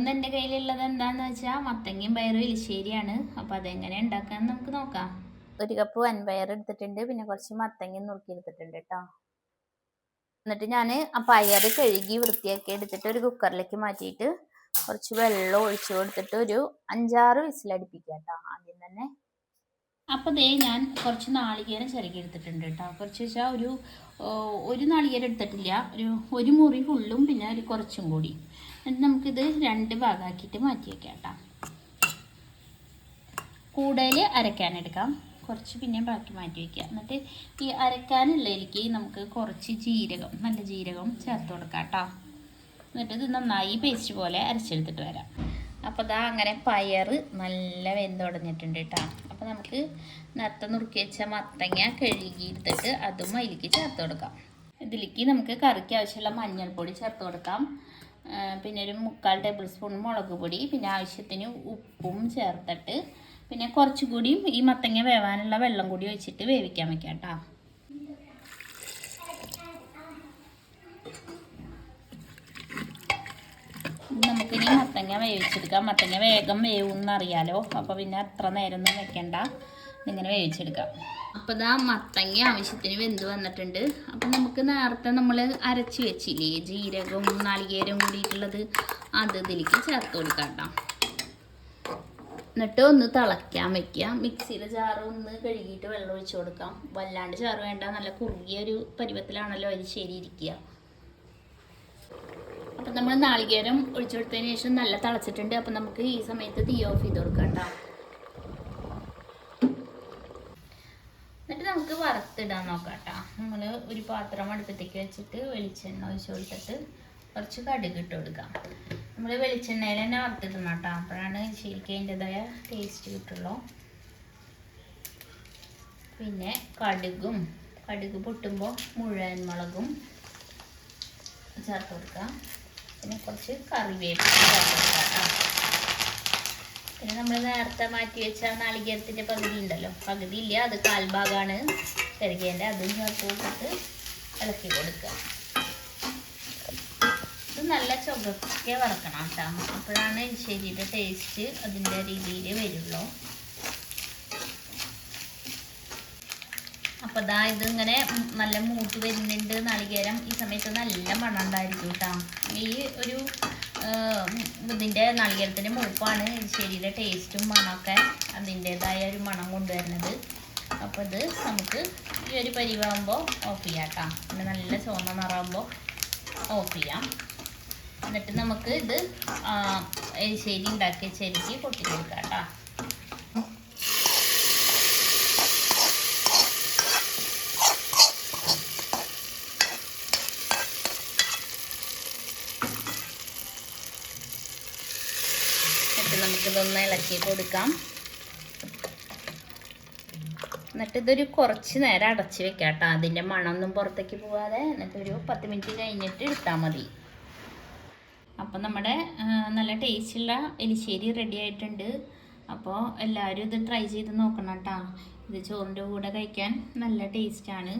ഇന്ന് എന്റെ കയ്യിലുള്ളത് എന്താണെന്ന് വെച്ചാൽ മത്തങ്ങയും പയറും എലിശ്ശേരിയാണ്. അപ്പോൾ അതെങ്ങനെ ഉണ്ടാക്കാന്ന് നമുക്ക് നോക്കാം. ഒരു കപ്പ് വൻപയർ എടുത്തിട്ടുണ്ട്. പിന്നെ കുറച്ച് മത്തങ്ങയും നുറുക്കി എടുത്തിട്ടുണ്ട് കേട്ടോ എന്നിട്ട് ഞാൻ ആ പയർ കഴുകി വൃത്തിയാക്കി എടുത്തിട്ട് ഒരു കുക്കറിലേക്ക് മാറ്റിയിട്ട് കുറച്ച് വെള്ളം ഒഴിച്ചു കൊടുത്തിട്ട് ഒരു അഞ്ചാറ് വിസിലടിപ്പിക്കാം കേട്ടോ ആദ്യം തന്നെ അപ്പോൾ ദേ ഞാൻ കുറച്ച് നാളികേരം ചിരകി എടുത്തിട്ടുണ്ട് കേട്ടോ. കുറച്ച് വെച്ചാൽ ഒരു ഒരു നാളികേരം എടുത്തിട്ടില്ല. ഒരു ഒരു മുറി ഫുള്ളും പിന്നെ ഒരു കുറച്ചും കൂടി. എന്നിട്ട് നമുക്കിത് രണ്ട് ഭാഗമാക്കിയിട്ട് മാറ്റി കേട്ടോ. കൂടുതൽ അരക്കാനെടുക്കാം കുറച്ച് പിന്നെ ബാക്കി മാറ്റി വയ്ക്കുക എന്നിട്ട് ഈ അരക്കാനുള്ളതിലേക്ക് നമുക്ക് കുറച്ച് ജീരകം നല്ല ജീരകം ചേർത്ത് കൊടുക്കാം കേട്ടോ. എന്നിട്ട് ഇത് നന്നായി പേസ്റ്റ് പോലെ അരച്ചെടുത്തിട്ട് വരാം. അപ്പോൾ ദാ അങ്ങനെ പയർ നല്ല വെന്തുടഞ്ഞിട്ടുണ്ട് കേട്ടോ അപ്പോൾ നമുക്ക് നത്ത നുറുക്കി വെച്ച മത്തങ്ങ കഴുകിയെടുത്തിട്ട് അതും അതിലേക്ക് ചേർത്ത് കൊടുക്കാം. ഇതിലേക്ക് നമുക്ക് കറിക്ക് ആവശ്യമുള്ള മഞ്ഞൾപ്പൊടി ചേർത്ത് കൊടുക്കാം. പിന്നെ ഒരു മുക്കാൽ ടേബിൾ സ്പൂൺ മുളക് പൊടി പിന്നെ ആവശ്യത്തിന് ഉപ്പും ചേർത്തിട്ട് പിന്നെ കുറച്ചുകൂടിയും ഈ മത്തങ്ങ വേവാനുള്ള വെള്ളം കൂടി ഒഴിച്ചിട്ട് വേവിക്കാൻ വെക്കാം കേട്ടോ നമുക്കിനി മത്തങ്ങ വേവിച്ചെടുക്കാം. മത്തങ്ങ വേഗം വേവും അറിയാലോ അപ്പോൾ പിന്നെ അത്ര നേരം ഒന്നും വെക്കണ്ട. ഇങ്ങനെ വേവിച്ചെടുക്കാം. അപ്പോൾ ഇതാ മത്തങ്ങ ആവശ്യത്തിന് വെന്ത് വന്നിട്ടുണ്ട്. അപ്പം നമുക്ക് നേരത്തെ നമ്മൾ അരച്ച് വെച്ചില്ലേ? ജീരകവും നാളികേരവും കൂടിയിട്ടുള്ളത് അത് ഇതിലേക്ക് ചേർത്ത് കൊടുക്കാം എന്നിട്ട് ഒന്ന് തിളയ്ക്കാൻ വെക്കുക. മിക്സിയിലെ ചാറ് ഒന്ന് കഴുകിയിട്ട് വെള്ളം ഒഴിച്ചു കൊടുക്കാം. വല്ലാണ്ട് ചാറ് വേണ്ട. നല്ല കുറുകിയ ഒരു പരുവത്തിലാണല്ലോ അത് ശരിയിരിക്കുക അപ്പം നമ്മൾ നാളികേരം ഒഴിച്ചു കൊടുത്തതിന് ശേഷം നല്ല തിളച്ചിട്ടുണ്ട്. അപ്പം നമുക്ക് ഈ സമയത്ത് തീ ഓഫ് ചെയ്ത് കൊടുക്കാം കേട്ടോ. എന്നിട്ട് നമുക്ക് വറുത്തിടാൻ നോക്കാം കേട്ടോ. നമ്മൾ ഒരു പാത്രം അടുപ്പത്തേക്ക് വെച്ചിട്ട് വെളിച്ചെണ്ണ ഒഴിച്ച് കൊടുത്തിട്ട് കുറച്ച് കടുക് ഇട്ട് കൊടുക്കാം. നമ്മൾ വെളിച്ചെണ്ണയിൽ തന്നെ വറുത്തിടണം കേട്ടോ. അപ്പോഴാണ് ശരിക്കും അതിന്റെതായ ടേസ്റ്റ് കിട്ടുള്ളൂ. പിന്നെ കടുകും കടുക് പൊട്ടുമ്പോൾ മുഴുവൻ മുളകും ചേർത്ത് കൊടുക്കാം. പിന്നെ കുറച്ച് കറിവേപ്പില പിന്നെ നമ്മൾ നേരത്തെ മാറ്റി വെച്ച നാളികേരത്തിന്റെ പകുതി ഉണ്ടല്ലോ. പകുതി ഇല്ല? അത് കാൽഭാഗമാണ് തിരകേന്റെ അതും ചേർത്ത് ഇളക്കി കൊടുക്കുക ഇത് നല്ല ചുവക്കെ വറക്കണം കേട്ടോ. അപ്പോഴാണ് ശരിയുടെ ടേസ്റ്റ് അതിന്റെ രീതിയിൽ വരുള്ളൂ. അപ്പോൾ ദാ ഇതിങ്ങനെ നല്ല മൂത്ത് വരുന്നുണ്ട്. നാളികേരം ഈ സമയത്ത് നല്ല മണം ഉണ്ടായിരിക്കും കേട്ടോ ഈ ഒരു ഇതിന്റെ നാളികേരത്തിന്റെ മൂപ്പാണ്. ശരിയുടെ ടേസ്റ്റും മണമൊക്കെ അതിന്റേതായ ഒരു മണം കൊണ്ടുവരുന്നത്. അപ്പോൾ ഇത് നമുക്ക് ഈ ഒരു പരിവാകുമ്പോൾ ഓഫ് ചെയ്യാം കേട്ടോ പിന്നെ നല്ല ചുവന്ന നിറാകുമ്പോൾ ഓഫ് ചെയ്യാം. എന്നിട്ട് നമുക്ക് ഇത് ആ, ഉണ്ടാക്കിയ ഉണ്ടാക്കി ചെരിച്ച് പൊട്ടി കൊടുക്കാം കേട്ടോ എന്നിട്ട് നമുക്കിതൊന്ന് ഇളക്കി കൊടുക്കാം. എന്നിട്ട് ഇതൊരു കുറച്ച് നേരം അടച്ച് വെക്കാം കേട്ടോ. അതിന്റെ മണമൊന്നും പുറത്തേക്ക് പോവാതെ എന്നിട്ട് ഒരു പത്ത് മിനിറ്റ് കഴിഞ്ഞിട്ട് എടുത്താൽ മതി. അപ്പം നമ്മുടെ നല്ല ടേസ്റ്റുള്ള എലിശ്ശേരി റെഡി ആയിട്ടുണ്ട്. അപ്പോൾ എല്ലാവരും ഇത് ട്രൈ ചെയ്ത് നോക്കണം കേട്ടോ. ഇത് ചോറിന്റെ കൂടെ കഴിക്കാൻ നല്ല ടേസ്റ്റാണ്